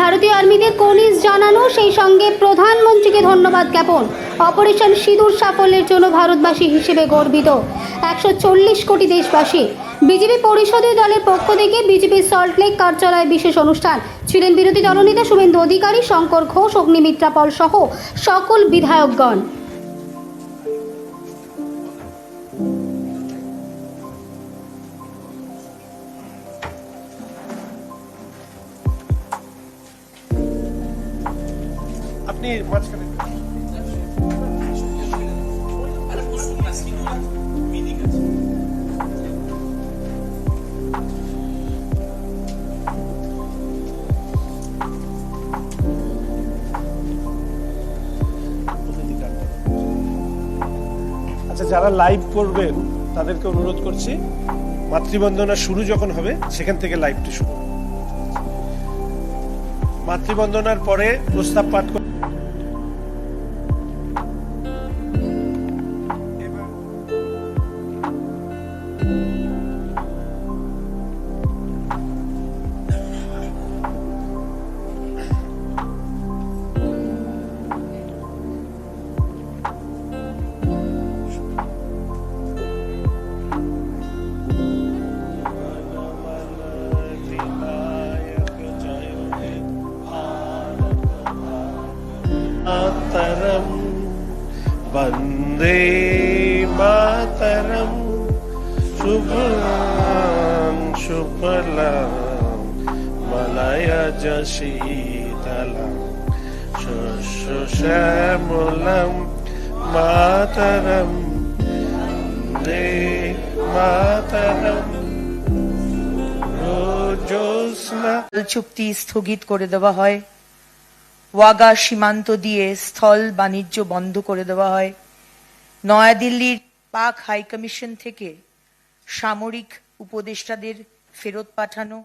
ভারতীয় আর্মিদের কনিজ জানানো সেই সঙ্গে প্রধানমন্ত্রীকে ধন্যবাদ জ্ঞাপন। অপারেশন সিঁদুর সাফল্যের জন্য ভারতবাসী হিসেবে গর্বিত। একশো চল্লিশ কোটি দেশবাসী। বিজেপি পরিষদীয় দলের পক্ষ থেকে বিজেপি সল্টলেক কার্যালয়ে বিশেষ অনুষ্ঠান। ছিলেন বিরোধী দলনেতা শুভেন্দু অধিকারী, শঙ্কর ঘোষ, অগ্নিমিত্রা পল সহ সকল বিধায়কগণ। আপনি মাঝখানে আচ্ছা যারা লাইভ করবেন, তাদেরকে অনুরোধ করছি, মাতৃবন্দনা শুরু যখন হবে, সেখান থেকে লাইভটি শুরু মাতৃবন্দনার পরে প্রস্তাব পাঠ করে मातरम वंदे मातरम शुभं शुभलं मलयज शीतलं शुश्रुषमुलं मातरं वन्दे मातरं रोजोत्स्ना চুক্তি স্থগিত করে দেওয়া হয় ওয়াগা সীমান্ত দিয়ে স্থল বাণিজ্য বন্ধ করে দেওয়া হয়। নয়াদিল্লির পাক হাই কমিশন থেকে সামরিক উপদেষ্টাদের ফেরত পাঠানো,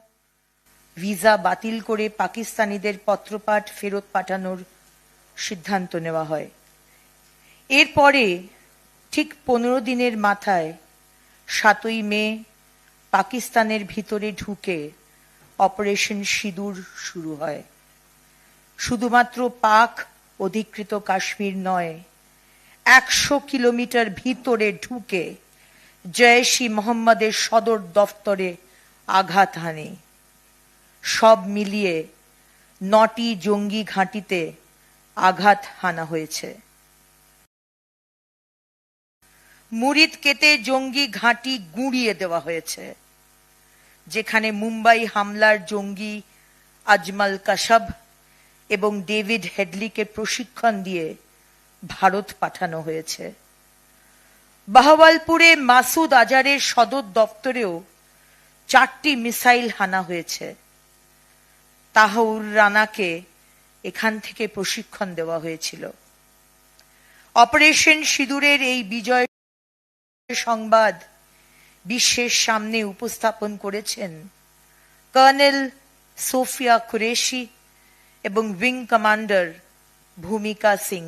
ভিসা বাতিল করে পাকিস্তানিদের পত্রপাঠ ফেরত পাঠানোর সিদ্ধান্ত নেওয়া হয়। এরপরে ঠিক পনেরো দিনের মাথায় সাতই মে পাকিস্তানের ভিতরে ঢুকে অপারেশন সিঁদুর শুরু হয়। শুধুমাত্র পাক অধিকৃত কাশ্মীর নয়, একশো কিলোমিটার ভিতরে ঢুকে জয়সি মোহাম্মদের সদর দফতরে আঘাত হানে। সব মিলিয়ে নটি জঙ্গি ঘাঁটিতে আঘাত হানা হয়েছে। মুরিদ কেতে জঙ্গি ঘাঁটি গুঁড়িয়ে দেওয়া হয়েছে, যেখানে মুম্বাই হামলার জঙ্গি আজমাল কাসাব এবং ডেভিড হেডলিকে প্রশিক্ষণ দিয়ে ভারত পাঠানো হয়েছে। বাহওয়ালপুরে মাসুদ আজারের সদর দপ্তরেও চারটি মিসাইল হানা হয়েছে। তাহাউর রানাকে এখান থেকে প্রশিক্ষণ দেওয়া হয়েছিল। অপারেশন সিঁদুরের এই বিজয় সংবাদ বিশ্বের সামনে উপস্থাপন করেছেন কর্নেল সোফিয়া কুরেশি এবং উইং কমান্ডার ভূমিকা সিং